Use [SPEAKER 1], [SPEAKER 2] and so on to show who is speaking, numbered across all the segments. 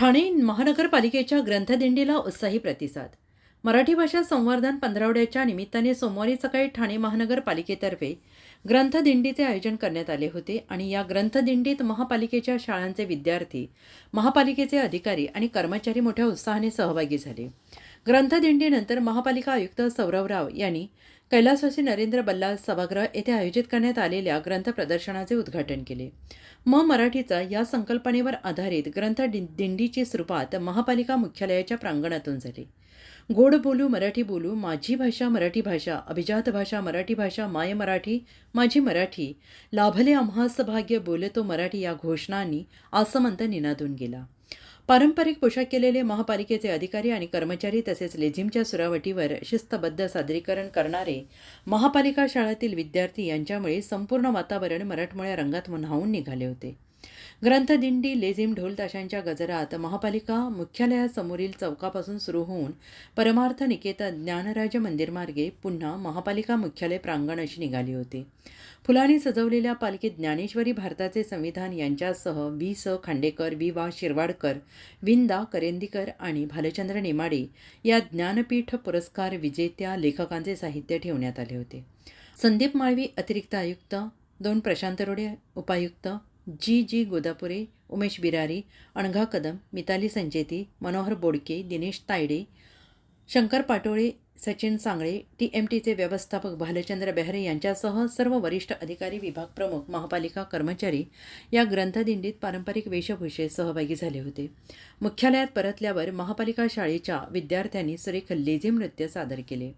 [SPEAKER 1] ठाणे महानगरपालिकेच्या ग्रंथदिंडीला उत्साही प्रतिसाद. मराठी भाषा संवर्धन पंधरवड्याच्या निमित्ताने सोमवारी सकाळी ठाणे महानगरपालिकेतर्फे ग्रंथदिंडीचे आयोजन करण्यात आले होते आणि या ग्रंथदिंडीत महापालिकेच्या शाळांचे विद्यार्थी महापालिकेचे अधिकारी आणि कर्मचारी मोठ्या उत्साहाने सहभागी झाले. ग्रंथदिंडीनंतर महापालिका आयुक्त सौरव राव यांनी कैलासवासी नरेंद्र बल्लाल सभागृह येथे आयोजित करण्यात आलेल्या ग्रंथ प्रदर्शनाचे उद्घाटन केले. म मराठीचा या संकल्पनेवर आधारित ग्रंथ दि- दिंडीची सुरुवात महापालिका मुख्यालयाच्या प्रांगणातून झाली. गोड बोलू मराठी बोलू माझी भाषा मराठी भाषा अभिजात भाषा मराठी भाषा माय मराठी माझी मराठी लाभले आम्हास भाग्य बोलतो मराठी या घोषणांनी आसमंत निनादून गेला. पारंपरिक पोशाख केलेले महापालिकेचे अधिकारी आणि कर्मचारी तसेच लेझिमच्या सुरावटीवर शिस्तबद्ध सादरीकरण करणारे महापालिका शाळेतील विद्यार्थी यांच्यामुळे संपूर्ण वातावरण मराठमोळ्या रंगात न्हावून निघाले होते. ग्रंथदिंडी लेझिम ढोलताशांच्या गजरात महापालिका मुख्यालयासमोरील चौकापासून सुरू होऊन परमार्थ निकेतन ज्ञानराज मंदिरमार्गे पुन्हा महापालिका मुख्यालय प्रांगण अशी निघाली होती. फुलांनी सजवलेल्या पालखीत ज्ञानेश्वरी भारताचे संविधान यांच्यासह वी स खांडेकर वि वा शिरवाडकर विंदा करेंदीकर आणि भालचंद्र नेमाडे या ज्ञानपीठ पुरस्कार विजेत्या लेखकांचे साहित्य ठेवण्यात आले होते. संदीप माळवी अतिरिक्त आयुक्त दोन प्रशांत रोडे उपायुक्त G G Godapure Umesh Birari Anagha Kadam Mitali Sancheti Manohar Bodke Dinesh Tayde Shankar Patole Sachin Sangle T M टीचे व्यवस्थापक भालचंद्र बेहरे यांच्यासह सर्व वरिष्ठ अधिकारी विभाग प्रमुख महापालिका कर्मचारी या ग्रंथदिंडीत पारंपरिक वेशभूषेत सहभागी झाले होते. मुख्यालयात परतल्यावर महापालिका शाळेच्या विद्यार्थ्यांनी सुरेख लेझिम नृत्य सादर केले.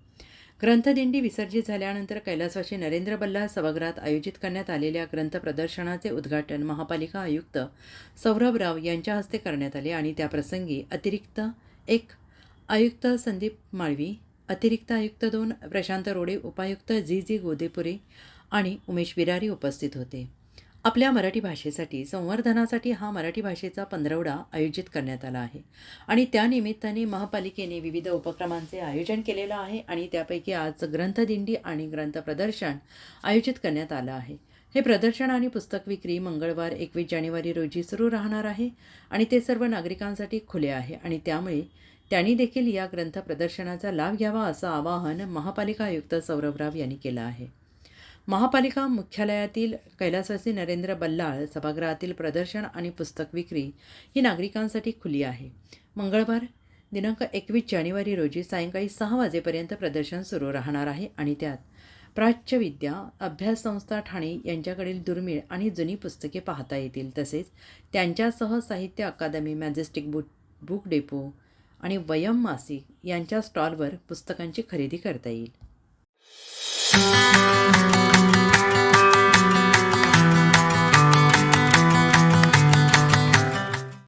[SPEAKER 1] ग्रंथदिंडी विसर्जित झाल्यानंतर कैलासवाशी नरेंद्र बल्ला सभागृहात आयोजित करण्यात आलेल्या ग्रंथ प्रदर्शनाचे उद्घाटन महापालिका आयुक्त सौरभ राव यांच्या हस्ते करण्यात आले आणि त्याप्रसंगी अतिरिक्त एक आयुक्त संदीप माळवी अतिरिक्त आयुक्त दोन प्रशांत रोडे उपायुक्त जी जी गोदेपुरे आणि उमेश बिरारी उपस्थित होते. आपल्या मराठी भाषेसाठी संवर्धनासाठी हा मराठी भाषेचा पंधरवडा आयोजित करण्यात आला आहे. आणि त्यानिमित्ताने महापालिकेने विविध उपक्रमांचे आयोजन केलेलं आहे आणि त्यापैकी आज ग्रंथदिंडी आणि ग्रंथ प्रदर्शन आयोजित करण्यात आलं आहे. हे प्रदर्शन आणि पुस्तक विक्री मंगळवार एकवीस जानेवारी रोजी सुरू राहणार आहे आणि ते सर्व नागरिकांसाठी खुले आहे आणि त्यामुळे त्यांनी देखील या ग्रंथ प्रदर्शनाचा लाभ घ्यावा असं आवाहन महापालिका आयुक्त सौरभ राव यांनी केलं आहे. महापालिका मुख्यालयातील कैलासवासी नरेंद्र बल्लाळ सभागृहातील प्रदर्शन आणि पुस्तक विक्री ही नागरिकांसाठी खुली आहे. मंगळवार दिनांक एकवीस जानेवारी रोजी सायंकाळी सहा वाजेपर्यंत प्रदर्शन सुरू राहणार आहे आणि त्यात प्राच्यविद्या अभ्यास संस्था ठाणे यांच्याकडील दुर्मिळ आणि जुनी पुस्तके पाहता येतील. तसेच त्यांच्यासह Sahitya Akademi majestic book book depot आणि वयम मासिक यांच्या स्टॉलवर पुस्तकांची खरेदी करता येईल. Música